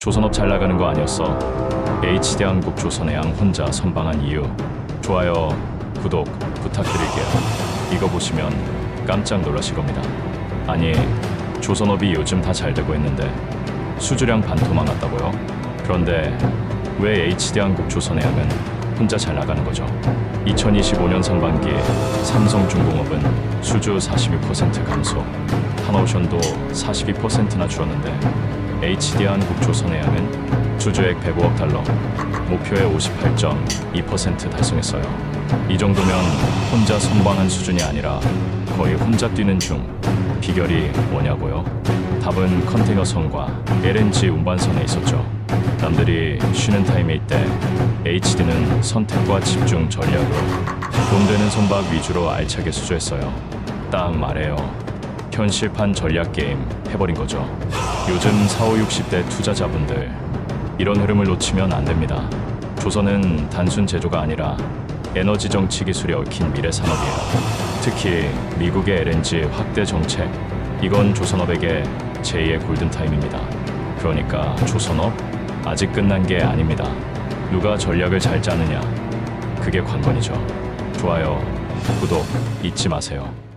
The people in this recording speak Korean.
조선업 잘 나가는 거 아니었어. H대한국 조선해양 혼자 선방한 이유. 좋아요, 구독 부탁드릴게요. 이거 보시면 깜짝 놀라실 겁니다. 아니, 조선업이 요즘 다 잘 되고 있는데 수주량 반토 망았다고요? 그런데 왜 H대한국 조선해양은 혼자 잘 나가는 거죠? 2025년 상반기 삼성중공업은 수주 42% 감소, 한오션도 42%나 줄었는데 HD한국 조선해양은 주주액 105억 달러, 목표의 58.2% 달성했어요. 이 정도면 혼자 선방한 수준이 아니라 거의 혼자 뛰는 중. 비결이 뭐냐고요? 답은 컨테이너선과 LNG 운반선에 있었죠. 남들이 쉬는 타임일 때 HD는 선택과 집중 전략으로 돈 되는 선박 위주로 알차게 수주했어요. 딱 말해요. 현실판 전략 게임 해버린 거죠. 요즘 4, 5, 60대 투자자분들 이런 흐름을 놓치면 안 됩니다. 조선은 단순 제조가 아니라 에너지 정치 기술에 얽힌 미래 산업이에요. 특히 미국의 LNG 확대 정책 이건 조선업에게 제2의 골든 타임입니다. 그러니까 조선업 아직 끝난 게 아닙니다. 누가 전략을 잘 짜느냐 그게 관건이죠. 좋아요, 구독 잊지 마세요.